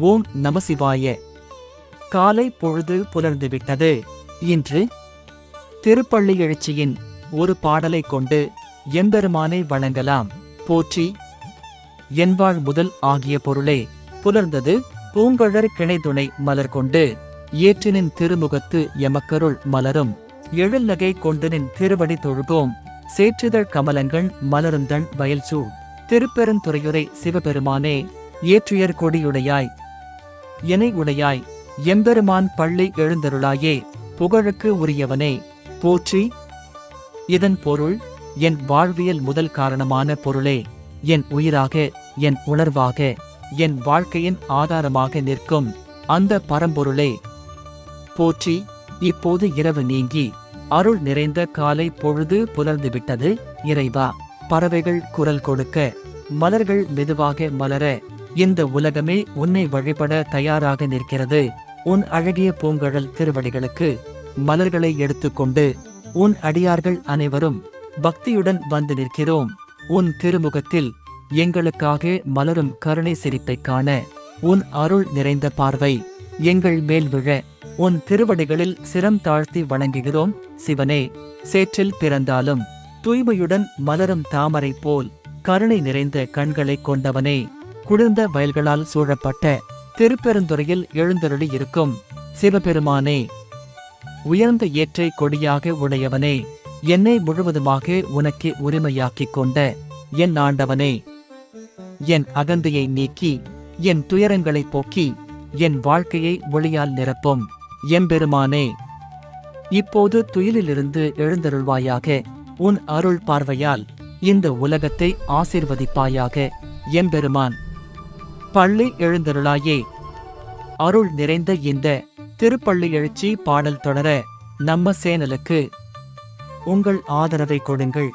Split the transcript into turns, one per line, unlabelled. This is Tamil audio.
ஓம் நமசிவாய. காலை பொழுது புலர்ந்துவிட்டது. இன்று திருப்பள்ளி எழுச்சியின் ஒரு பாடலை கொண்டு எம்பெருமானை வழங்கலாம் போற்றி. என்வாழ் முதல் ஆகிய பொருளே புலர்ந்தது பூங்கழற் கிணைதுணை மலர் கொண்டு ஏற்றினின் திருமுகத்து எமக்கருள் மலரும். எழில்நகை கொண்டனின் திருவடி தொழுகோம் சேற்றுதழ் கமலங்கள் மலருந்தன் வயல்சூழ். திருப்பெருந்துறையுரை சிவபெருமானே ஏற்றுயர் கொடியுடையாய் எனை உடையாய். எம்பெருமான் பள்ளி எழுந்தருளாயே புகழுக்கு உரியவனே போற்றி. இதன் பொருள் என் வாழ்வியல் முதல் காரணமான பொருளே என் உயிராக என் உணர்வாக என் வாழ்க்கையின் ஆதாரமாக நிற்கும் அந்த பரம்பொருளே. போற்றி இப்போது இரவு நீங்கி அருள் நிறைந்த காலை பொழுது புலர்ந்துவிட்டது இறைவா. பறவைகள் குரல் கொடுக்க மலர்கள் மெதுவாக மலர இந்த உலகமே உன்னை வழிபட தயாராக நிற்கிறது. உன் அழகிய பூங்கழல் திருவடிகளுக்கு மலர்களை எடுத்துக்கொண்டு உன் அடியார்கள் அனைவரும் பக்தியுடன் வந்து நிற்கிறோம். உன் திருமுகத்தில் எங்களுக்காக மலரும் கருணை சிரிப்பைக் காண உன் அருள் நிறைந்த பார்வை எங்கள் மேல் விழ உன் திருவடிகளில் சிரம் தாழ்த்தி வணங்குகிறோம். சிவனே சேற்றில் பிறந்தாலும் தூய்மையுடன் மலரும் தாமரை போல் கருணை நிறைந்த கண்களைக் கொண்டவனே. குளிர்ந்த வயல்களால் சூழப்பட்ட திருப்பெருந்துறையில் எழுந்தருளி இருக்கும் சிவபெருமானே உயர்ந்த ஏற்றை கொடியாக உடையவனே என்னை முழுவதுமாக உனக்கு உரிமையாக்கிக் கொண்ட என் ஆண்டவனே. என் அகந்தையை நீக்கி என் துயரங்களைப் போக்கி என் வாழ்க்கையை ஒளியால் நிரப்பும் எம்பெருமானே. இப்போது துயிலிலிருந்து எழுந்தருள்வாயாக உன் அருள் பார்வையால் இந்த உலகத்தை ஆசீர்வதிப்பாயாக எம்பெருமான். பள்ளி எழுந்தருளாயே. அருள் நிறைந்த இந்த திருப்பள்ளி எழுச்சி பாடல் தொடர நம்ம சேனலுக்கு உங்கள் ஆதரவை கொடுங்கள்.